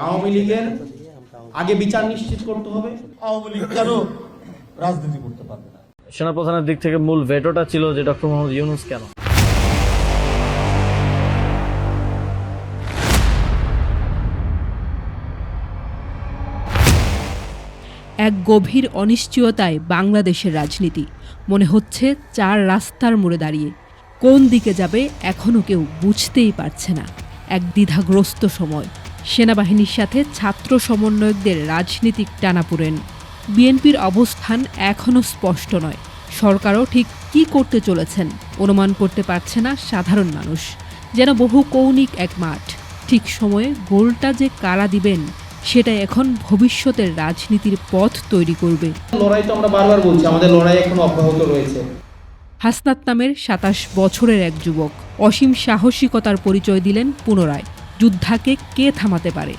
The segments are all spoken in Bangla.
আওয়ামী লীগের আগে বিচার নিশ্চিত করতে হবে। আওয়ামী লীগ কেন রাজনীতি করতে পারবে না? সেনাপ্রধানের দিক থেকে মূল ভেটোটা ছিল যে ডক্টর মোহাম্মদ ইউনুস কেন? এক গভীর অনিশ্চয়তায় বাংলাদেশের রাজনীতি। মনে হচ্ছে চার রাস্তার মোড়ে দাঁড়িয়ে। কোন দিকে যাবে এখনও কেউ বুঝতেই পারছে না। এক দ্বিধাগ্রস্ত সময়। সেনাবাহিনীর সাথে ছাত্র সমন্বয়কদের রাজনীতিক টানাপোড়েন। বিএনপির অবস্থান এখনও স্পষ্ট নয়। সরকারও ঠিক কী করতে চলেছেন অনুমান করতে পারছে না সাধারণ মানুষ। যেন বহু কৌণিক এক মাঠ। ঠিক সময়ে গোলটা যে কারা দিবেন সেটা এখন ভবিষ্যতের রাজনীতির পথ তৈরি করবে। লড়াই তো আমরা বারবার বলছি আমাদের লড়াই এখনও অব্যাহত রয়েছে। হাসনাত নামের সাতাশ বছরের এক যুবক অসীম সাহসিকতার পরিচয় দিলেন পুনরায়। যুদ্ধাকে কে থামাতে পারে?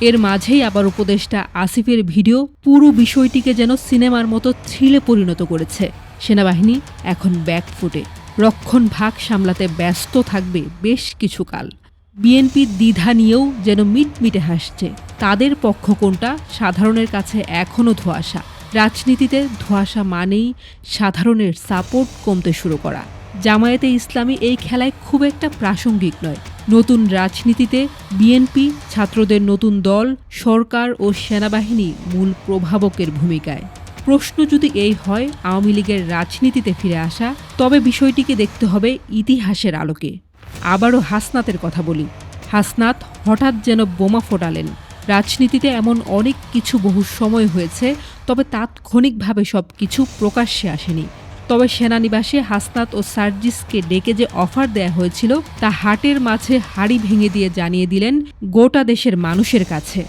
এর মাঝেই আবার উপদেষ্টা আসিফের ভিডিও পুরো বিষয়টিকে যেন সিনেমার মতো থ্রিলে পরিণত করেছে। সেনাবাহিনী এখন ব্যাকফুটে রক্ষণ ভাগ সামলাতে ব্যস্ত থাকবে বেশ কিছুকাল বিএনপির দ্বিধা নিয়েও যেন মিটমিটে হাসছে। তাদের পক্ষ কোনটা? সাধারণের কাছে এখনও ধোঁয়াশা। রাজনীতিতে ধোঁয়াশা মানেই সাধারণের সাপোর্ট কমতে শুরু করা। জামায়াতে ইসলামী এই খেলায় খুব একটা প্রাসঙ্গিক নয়। নতুন রাজনীতিতে বিএনপি, ছাত্রদের নতুন দল, সরকার ও সেনাবাহিনী মূল প্রভাবকের ভূমিকায়। প্রশ্ন যদি এই হয়, আওয়ামী লীগের রাজনীতিতে ফিরে আসা, তবে বিষয়টিকে দেখতে হবে ইতিহাসের আলোকে। আবারও হাসনাতের কথা বলি। হাসনাত হঠাৎ যেন বোমা ফোটালেন। রাজনীতিতে এমন অনেক কিছু বহু সময় হয়েছে, তবে তাৎক্ষণিকভাবে সব কিছু প্রকাশ্যে আসেনি। তবে সেনানিবাসে হাসনাত ও সার্জিসকে ডেকে যে অফার দেয়া হয়েছিল, তা হাটের মাঝে হাড়ি ভেঙে দিয়ে জানিয়ে দিলেন গোটা দেশের মানুষের কাছে।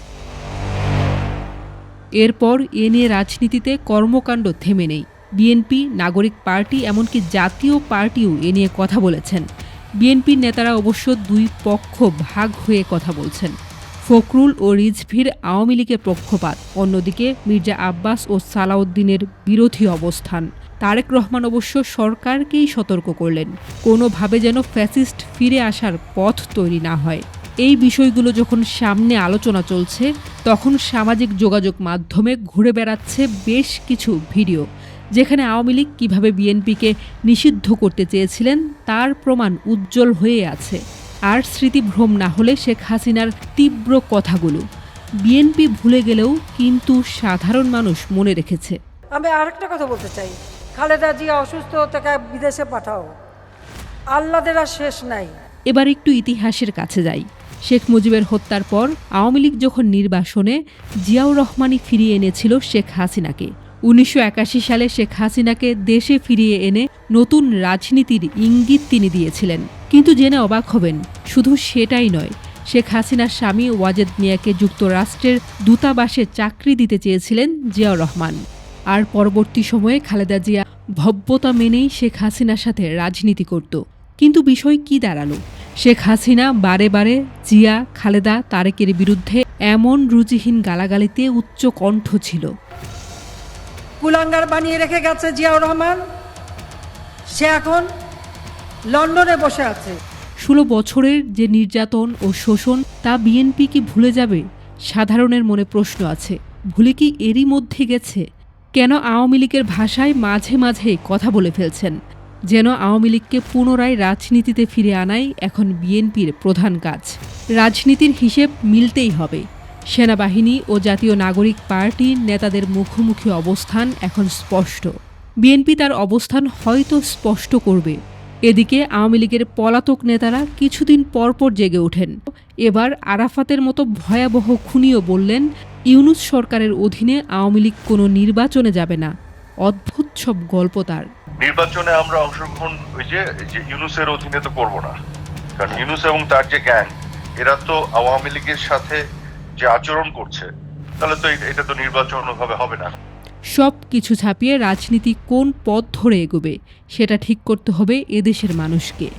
এরপর এ নিয়ে রাজনীতিতে কর্মকাণ্ড থেমে নেই। বিএনপি, নাগরিক পার্টি, এমনকি জাতীয় পার্টিও এ নিয়ে কথা বলেছেন। বিএনপির নেতারা অবশ্য দুই পক্ষ ভাগ হয়ে কথা বলছেন। ফখরুল ও রিজভির আওয়ামী লীগের পক্ষপাত। অন্যদিকে মির্জা আব্বাস ও সালাউদ্দিনের বিরোধী অবস্থান। তারেক রহমান অবশ্য সরকারকেই সতর্ক করলেন। কোনোভাবে যেন ফ্যাসিস্ট ফিরে আসার পথ তৈরি না হয়। এই বিষয়গুলো যখন সামনে আলোচনা চলছে, তখন সামাজিক যোগাযোগ মাধ্যমে ঘুরে বেড়াচ্ছে বেশ কিছু ভিডিও, যেখানে আওয়ামী লীগ কীভাবে বিএনপিকে নিষিদ্ধ করতে চেয়েছিলেন তার প্রমাণ উজ্জ্বল হয়ে আছে। আর স্মৃতিভ্রম না হলে শেখ হাসিনার তীব্র কথাগুলো। বিএনপি ভুলে গেলেও কিন্তু সাধারণ মানুষ মনে রেখেছে। আমি আরেকটা কথা বলতে চাই। খালেদা জিয়া অসুস্থ তাকে বিদেশে পাঠাও। আল্লাদের আর শেষ নাই। এবার একটু ইতিহাসের কাছে যাই। শেখ মুজিবের হত্যার পর আওয়ামী লীগ যখন নির্বাসনে জিয়াউর রহমানই ফিরিয়ে এনেছিল শেখ হাসিনাকে। উনিশশো একাশি সালে শেখ হাসিনাকে দেশে ফিরিয়ে এনে নতুন রাজনীতির ইঙ্গিত তিনি দিয়েছিলেন। কিন্তু জেনে অবাক হবেন, শুধু সেটাই নয়, শেখ হাসিনার স্বামী ওয়াজেদ মিয়াকে যুক্তরাষ্ট্রের দূতাবাসে চাকরি দিতে চেয়েছিলেন জিয়াউর রহমান। আর পরবর্তী সময়ে খালেদা জিয়া ভব্যতা মেনেই শেখ হাসিনার সাথে রাজনীতি করত। কিন্তু বিষয় কি দাঁড়াল? শেখ হাসিনা বারে বারে জিয়া, খালেদা, তারেকের বিরুদ্ধে এমন রুচিহীন গালাগালিতে উচ্চ কণ্ঠ ছিল। কুলাঙ্গার বানিয়ে রেখে গেছে জিয়াউর রহমান। সে এখন লন্ডনে বসে আছে। ষোলো বছরের যে নির্যাতন ও শোষণ, তা বিএনপি কি ভুলে যাবে? সাধারণের মনে প্রশ্ন আছে। ভুলে কি এরই মধ্যে গেছে? কেন আওয়ামী লীগের ভাষায় মাঝে মাঝে কথা বলে ফেলছেন? যেন আওয়ামী লীগকে পুনরায় রাজনীতিতে ফিরে আনাই এখন বিএনপির প্রধান কাজ। রাজনীতির হিসেব মিলতেই হবে। সেনাবাহিনী ও জাতীয় নাগরিক পার্টির নেতাদের মুখোমুখি অবস্থান এখন স্পষ্ট। বিএনপি তার অবস্থান হয়তো স্পষ্ট করবে। এদিকে আওয়ামী লীগের পলাতক নেতারা কিছুদিন পরপর জেগে ওঠেন। এবার আরাফাতের মতো ভয়াবহ খুনিও বললেন, ইউনুস সরকারের অধীনে আওয়ামী লীগ কোনো নির্বাচনে যাবে না। অদ্ভুত সব গল্প তার। নির্বাচনে আমরা অংশগ্রহণ ওই যে ইউনুসের অধীনে তো করব না। কারণ ইউনুস এবং তার যে গ্যাং, এরা তো আওয়ামী লীগের সাথে যে আচরণ করছে, তাহলে তো এটা- তো নির্বাচন ভাবে হবে না। সব কিছু ছাপিয়ে রাজনীতি কোন পথ ধরে এগোবে, সেটা ঠিক করতে হবে এদেশের মানুষকে।